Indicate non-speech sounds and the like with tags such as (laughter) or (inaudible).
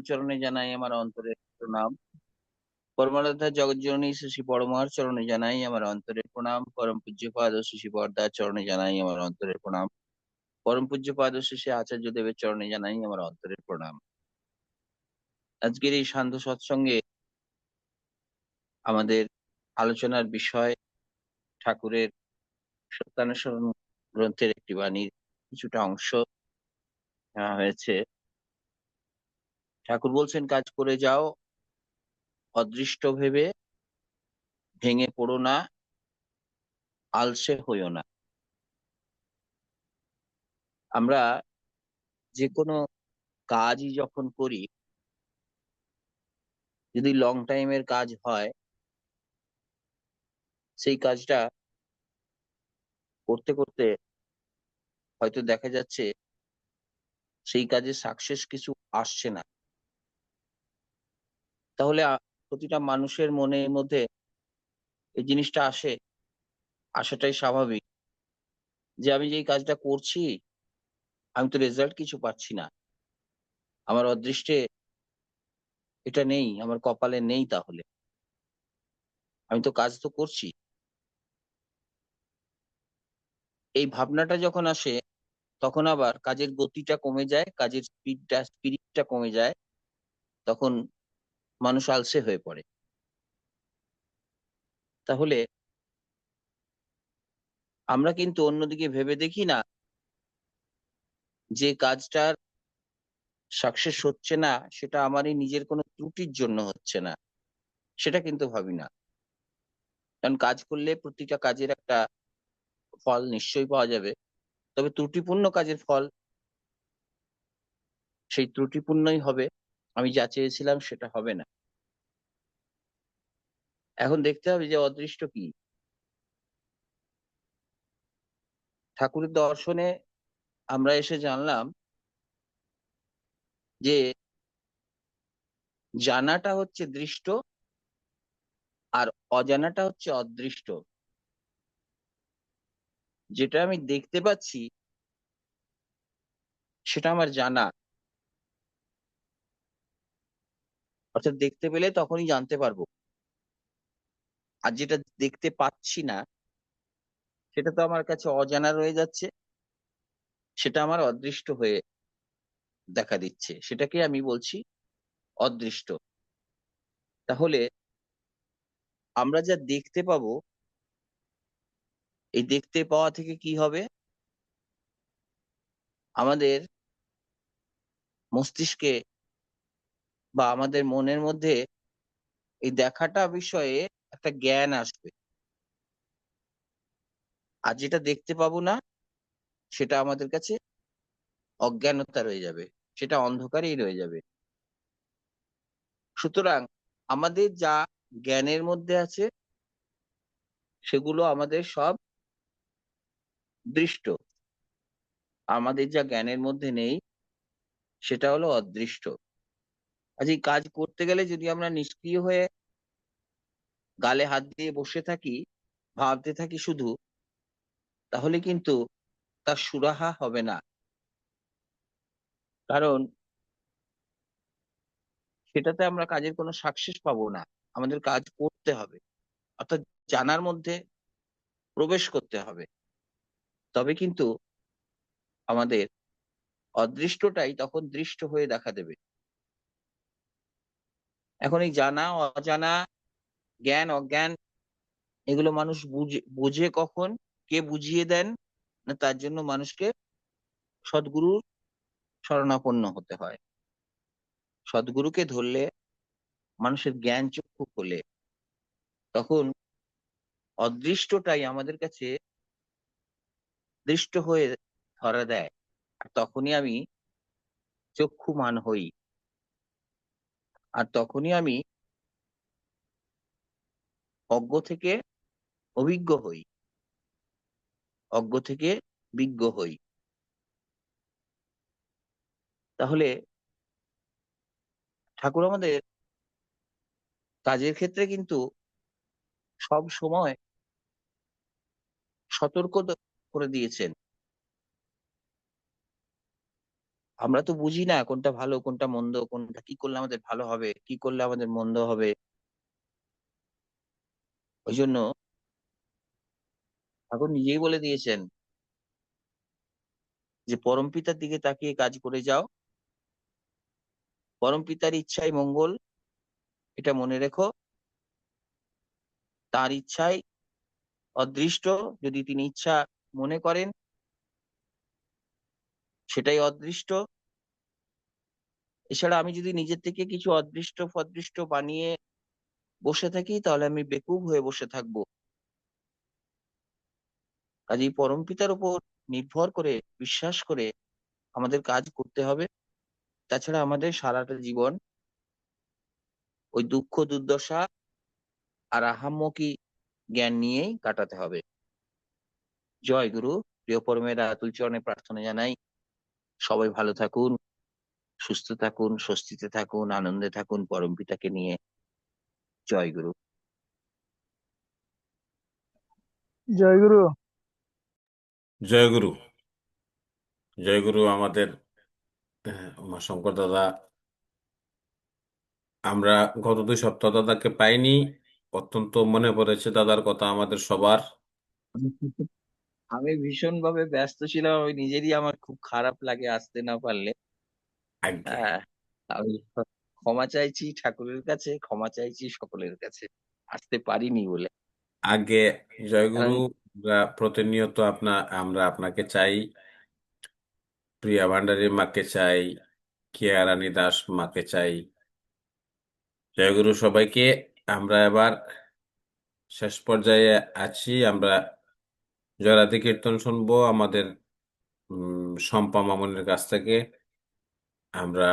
রাতুল চরণে জানাই আমার অন্তরের প্রণাম। পরমারাধ্যা জগৎজননী শ্রী পরমার চরণে জানাই আমার অন্তরের প্রণাম। পরম পূজ্যপাদ ও শ্রী বরদার চরণে জানাই আমার অন্তরের প্রণাম। পরম পূজ্যপাদ ও শ্রী আচার্য দেবের চরণে জানাই আমার অন্তরের প্রণাম। আজকের এই শান্ত সৎসঙ্গে আমাদের আলোচনার বিষয় ঠাকুরের সত্যানুসরণ গ্রন্থের একটি বাণীর কিছুটা অংশ হয়েছে। ঠাকুর বলছেন, কাজ করে যাও, অদৃষ্ট ভেবে ভেঙে পড়ো না, আলসে হইও না। আমরা যে কোনো কাজই যখন করি, যদি লং টাইমের কাজ হয়, সেই কাজটা করতে করতে হয়তো দেখা যাচ্ছে, সেই কাজে সাকসেস কিছু আসছে না। তাহলে প্রতিটা মানুষের মনের মধ্যে এই জিনিসটা আসে। আসাটাই স্বাভাবিক। যে আমি যেই কাজটা করছি, আমি তো রেজাল্ট কিছু পাচ্ছি না। আমার অদৃষ্টে এটা নেই, আমার কপালে নেই তাহলে। আমি তো কাজ তো করছি। এই ভাবনাটা যখন আসে, তখন আবার কাজের গতিটা কমে যায়, কাজের স্পিডটা স্পিরিটটা কমে যায়। তখন মানুষ আলসে হয়ে পড়ে। তাহলে আমরা কিন্তু অন্যদিকে ভেবে দেখি না যে কাজটার সাকসেস হচ্ছে না, সেটা আমারই নিজের কোনো ত্রুটির জন্য হচ্ছে না, সেটা কিন্তু ভাবি না। কারণ কাজ করলে প্রতিটা কাজের একটা ফল নিশ্চয়ই পাওয়া যাবে, তবে ত্রুটিপূর্ণ কাজের ফল সেই ত্রুটিপূর্ণই হবে। আমি যা চেয়েছিলাম সেটা হবে না। এখন দেখতে হবে যে অদৃষ্ট কি। ঠাকুরের দর্শনে আমরা এসে জানলাম যে জানাটা হচ্ছে দৃষ্ট আর অজানাটা হচ্ছে অদৃষ্ট। যেটা আমি দেখতে পাচ্ছি সেটা আমার জানা। অর্থাৎ দেখতে পেলে তখনই জানতে পারব। আর যেটা দেখতে পাচ্ছি না, সেটা তো আমার কাছে অজানা রয়ে যাচ্ছে। সেটা আমার অদৃষ্ট হয়ে দেখা দিচ্ছে। সেটাকে আমি বলছি অদৃষ্ট। তাহলে আমরা যা দেখতে পাবো, এই দেখতে পাওয়া থেকে কি হবে? আমাদের মস্তিষ্কে বা আমাদের মনের মধ্যে এই দেখাটা বিষয়ে একটা জ্ঞান আসবে। আর যেটা দেখতে পাবো না, সেটা আমাদের কাছে অজ্ঞানতা রয়ে যাবে, সেটা অন্ধকারেই রয়ে যাবে। সুতরাং আমাদের যা জ্ঞানের মধ্যে আছে, সেগুলো আমাদের সব দৃষ্ট। আমাদের যা জ্ঞানের মধ্যে নেই, সেটা হলো অদৃষ্ট। আজ এই কাজ করতে গেলে যদি আমরা নিষ্ক্রিয় হয়ে গালে হাত দিয়ে বসে থাকি, ভাবতে থাকি শুধু, তাহলে কিন্তু তার সুরাহা হবে না। কারণ সেটাতে আমরা কাজের কোনো সাকসেস পাবো না। আমাদের কাজ করতে হবে। অর্থাৎ জানার মধ্যে প্রবেশ করতে হবে। তবে কিন্তু আমাদের অদৃষ্টটাই তখন দৃষ্ট হয়ে দেখা দেবে। এখন এই জানা, অজানা, জ্ঞান, অজ্ঞান, এগুলো মানুষ বুঝে, বোঝে কখন, কে বুঝিয়ে দেন, না তার জন্য মানুষকে সদ্গুরুর শরণাপন্ন হতে হয়। সদ্গুরুকে ধরলে মানুষের জ্ঞান চক্ষু খোলে। তখন অদৃষ্টটাই আমাদের কাছে দৃষ্ট হয়ে ধরা দেয়। আর তখনই আমি চক্ষুমান হই। আর তখনই আমি অজ্ঞ থেকে অভিজ্ঞ হই। অজ্ঞ থেকে বিজ্ঞ হই। তাহলে ঠাকুর আমাদের কাজের ক্ষেত্রে কিন্তু সব সময় সতর্ক করে দিয়েছেন। আমরা তো বুঝি না কোনটা ভালো, কোনটা মন্দ, কোনটা কি করলে আমাদের ভালো হবে, কি করলে আমাদের মন্দ হবে। ওই জন্য ঠাকুর নিজেই বলে দিয়েছেন যে পরমপিতার দিকে তাকিয়ে কাজ করে যাও। পরমপিতার ইচ্ছাই মঙ্গল, এটা মনে রেখো। তার ইচ্ছাই অদৃষ্ট, যদি তিনি ইচ্ছা মনে করেন সেটাই অদৃষ্ট। এছাড়া আমি যদি নিজের থেকে কিছু অদৃষ্ট ফদৃষ্ট বানিয়ে বসে থাকি, তাহলে আমি বেকুব হয়ে বসে থাকব। কাজেই পরমপিতার উপর নির্ভর করে, বিশ্বাস করে আমাদের কাজ করতে হবে। তাছাড়া আমাদের সারাটা জীবন ওই দুঃখ, দুর্দশা আর আহাম্মকি জ্ঞান নিয়েই কাটাতে হবে। জয় গুরু, প্রিয় পরমেরা আতুল চরণে প্রার্থনা জানাই। সবাই ভালো থাকুন সুস্থ থাকুন স্বস্তিতে থাকুন আনন্দে থাকুন পরম পিতাকে নিয়ে। জয় গুরু। জয় গুরু। জয়গুরু জয়গুরু আমাদের আহ, উমাশঙ্কর দাদা। আমরা গত দুই সপ্তাহ দাদাকে পাইনি। অত্যন্ত মনে পড়েছে দাদার কথা আমাদের সবার। (laughs) আমি ভীষণ ভাবে ব্যস্ত ছিলাম। আমি নিজেরই আমার খুব খারাপ লাগে আসতে না পারলে। আজ্ঞে হ্যাঁ আমি ক্ষমা চাইছি ঠাকুরের কাছে ক্ষমা চাইছি সকলের কাছে। আসতে পারিনি বলে। আগে জয়গুরু আমরা প্রতিনিয়ত আপনা আমরা আপনাকে চাই। প্রিয়া ভান্ডারী মাকে চাই কেয়া রানী দাস মাকে চাই। জয়গুরু সবাইকে আমরা এবার শেষ পর্যায়ে আছি। আমরা জয়রাধি কীর্তন শুনব আমাদের শম্পা মামনের কাছ থেকে আমরা